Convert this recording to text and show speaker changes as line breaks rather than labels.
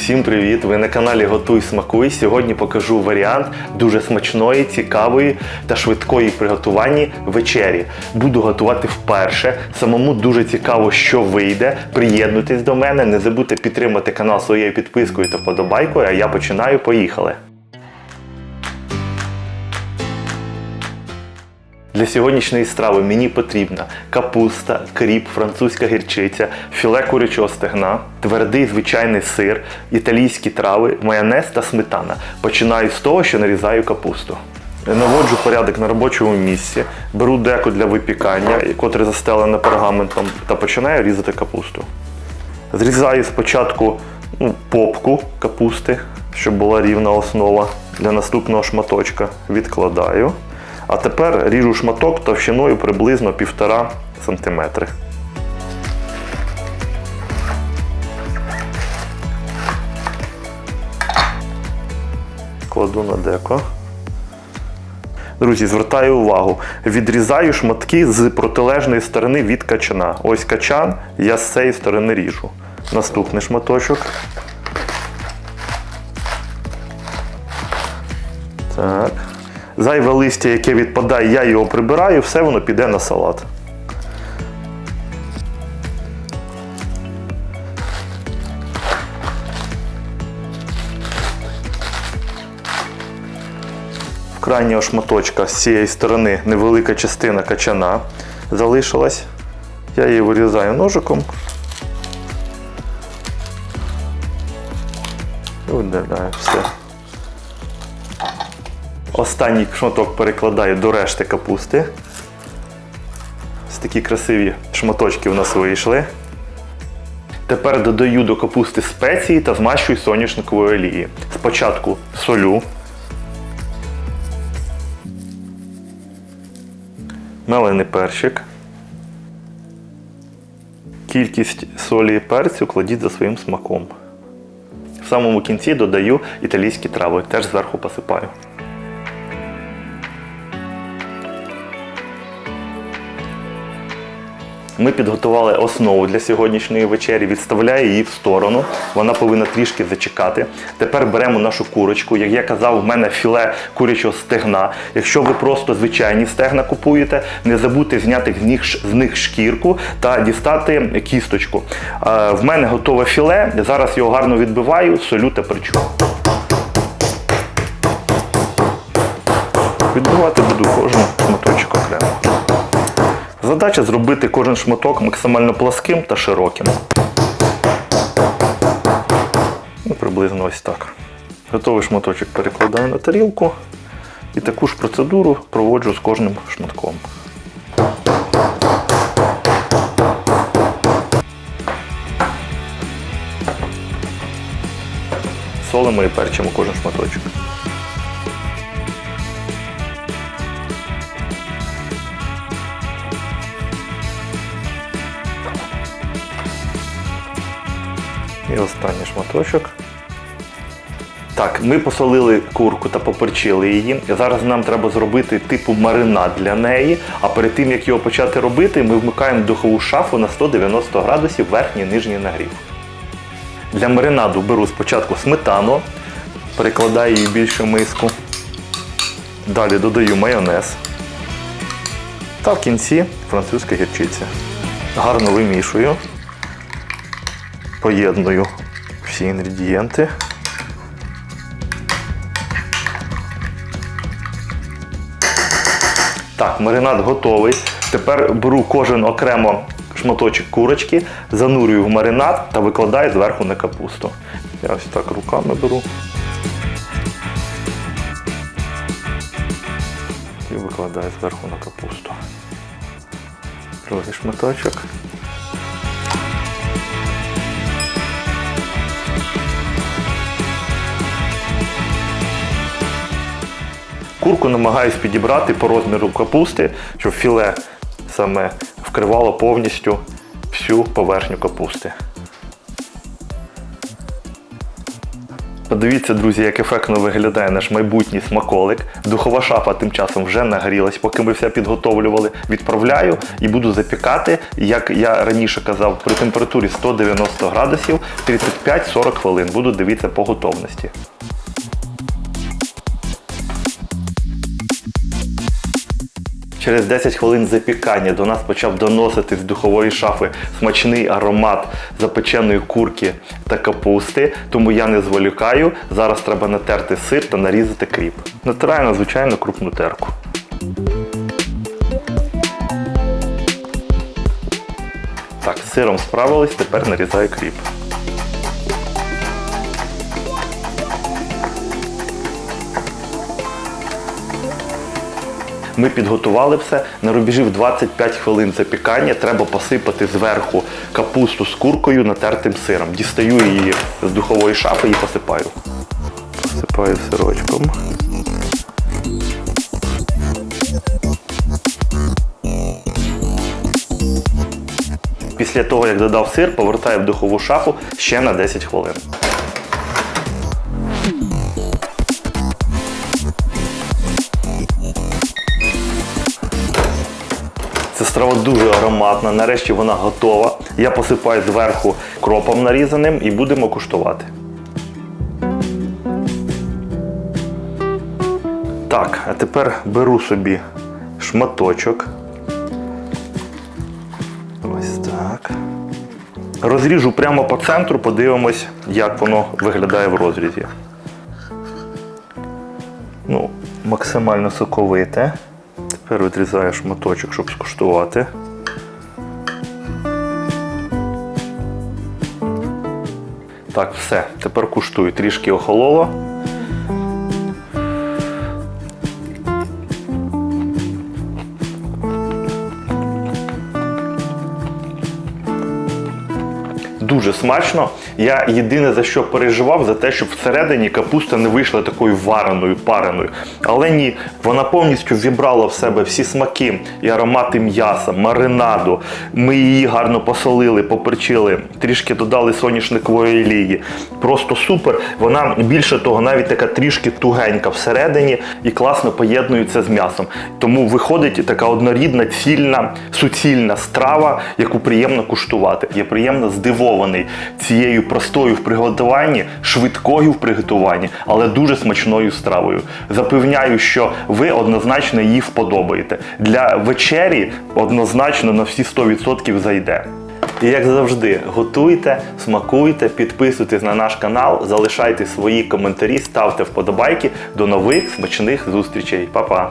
Всім привіт! Ви на каналі Готуй Смакуй. Сьогодні покажу варіант дуже смачної, цікавої та швидкої приготуванні вечері. Буду готувати вперше. Самому дуже цікаво, що вийде. Приєднуйтесь до мене, не забудьте підтримати канал своєю підпискою та вподобайкою. А я починаю. Поїхали! Для сьогоднішньої страви мені потрібна капуста, кріп, французька гірчиця, філе курячого стегна, твердий звичайний сир, італійські трави, майонез та сметана. Починаю з того, що нарізаю капусту. Наводжу порядок на робочому місці, беру деко для випікання, котре застелене пергаментом, та починаю різати капусту. Зрізаю спочатку ну, попку капусти, щоб була рівна основа для наступного шматочка. Відкладаю. А тепер ріжу шматок товщиною приблизно 1,5 см. Кладу на деко. Друзі, звертаю увагу. Відрізаю шматки з протилежної сторони від качана. Ось качан, я з цієї сторони ріжу. Наступний шматочок. Так. Зайве листя, яке відпадає, я його прибираю, все воно піде на салат. В крайнього шматочка з цієї сторони невелика частина качана залишилась. Я її вирізаю ножиком. Видаляю все. Останній шматок перекладаю до решти капусти. Ось такі красиві шматочки у нас вийшли. Тепер додаю до капусти спеції та змащую соняшниковою олії. Спочатку солю. Мелений перчик. Кількість солі і перцю кладіть за своїм смаком. В самому кінці додаю італійські трави, теж зверху посипаю. Ми підготували основу для сьогоднішньої вечері, відставляю її в сторону. Вона повинна трішки зачекати. Тепер беремо нашу курочку. Як я казав, в мене філе курячого стегна. Якщо ви просто звичайні стегна купуєте, не забудьте зняти з них, шкірку та дістати кісточку. Е, В мене готове філе. Зараз його гарно відбиваю, солю та перчу. Відбивати буду кожен шматочок окремо. Задача зробити кожен шматок максимально пласким та широким. Ну, приблизно ось так. Готовий шматочок перекладаю на тарілку і таку ж процедуру проводжу з кожним шматком. Солимо і перчимо кожен шматочок. І останній шматочок. Так, ми посолили курку та поперчили її. Зараз нам треба зробити типу маринад для неї. А перед тим як його почати робити, ми вмикаємо духову шафу на 190 градусів верхній нижній нагрів. Для маринаду беру спочатку сметану, перекладаю її в більшу миску. Далі додаю майонез. Та в кінці французька гірчиця. Гарно вимішую поєдную всі інгредієнти. Так, маринад готовий. Тепер беру кожен окремо шматочок курочки, занурюю в маринад та викладаю зверху на капусту. Я ось так руками беру. І викладаю зверху на капусту. Другий шматочок. Курку намагаюсь підібрати по розміру капусти, щоб філе саме вкривало повністю всю поверхню капусти. Подивіться, друзі, як ефектно виглядає наш майбутній смаколик. Духова шафа тим часом вже нагрілась, поки ми все підготовлювали. Відправляю і буду запікати, як я раніше казав, при температурі 190 градусів 35-40 хвилин. Буду дивитися по готовності. Через 10 хвилин запікання до нас почав доносити з духової шафи смачний аромат запеченої курки та капусти, тому я не зволікаю. Зараз треба натерти сир та нарізати кріп. Натираю на звичайну крупну терку. Так, з сиром справились, тепер нарізаю кріп. Ми підготували все. На рубежі в 25 хвилин запікання треба посипати зверху капусту з куркою натертим сиром. Дістаю її з духової шафи і посипаю. Посипаю сирочком. Після того, як додав сир, повертаю в духову шафу ще на 10 хвилин. Страва дуже ароматна. Нарешті вона готова. Я посипаю зверху кропом нарізаним і будемо куштувати. Так, а тепер беру собі шматочок. Ось так. Розріжу прямо по центру, подивимось, як воно виглядає в розрізі. Ну, максимально соковите. Тепер відрізаю шматочок, щоб скуштувати. Так, все. Тепер куштую. Трішки охололо. Дуже смачно. Я єдине за що переживав, за те, щоб всередині капуста не вийшла такою вареною, пареною. Але ні, вона повністю вібрала в себе всі смаки і аромати м'яса, маринаду. Ми її гарно посолили, поперчили, трішки додали соняшникової олії. Просто супер. Вона більше того, навіть така трішки тугенька всередині і класно поєднується з м'ясом. Тому виходить така однорідна, цільна, суцільна страва, яку приємно куштувати. Я приємно здивований цією простою в приготуванні, швидкою в приготуванні, але дуже смачною стравою. Запевняю, що ви однозначно її вподобаєте. Для вечері однозначно на всі 100% зайде. І як завжди, готуйте, смакуйте, підписуйтесь на наш канал, залишайте свої коментарі, ставте вподобайки. До нових смачних зустрічей. Па-па!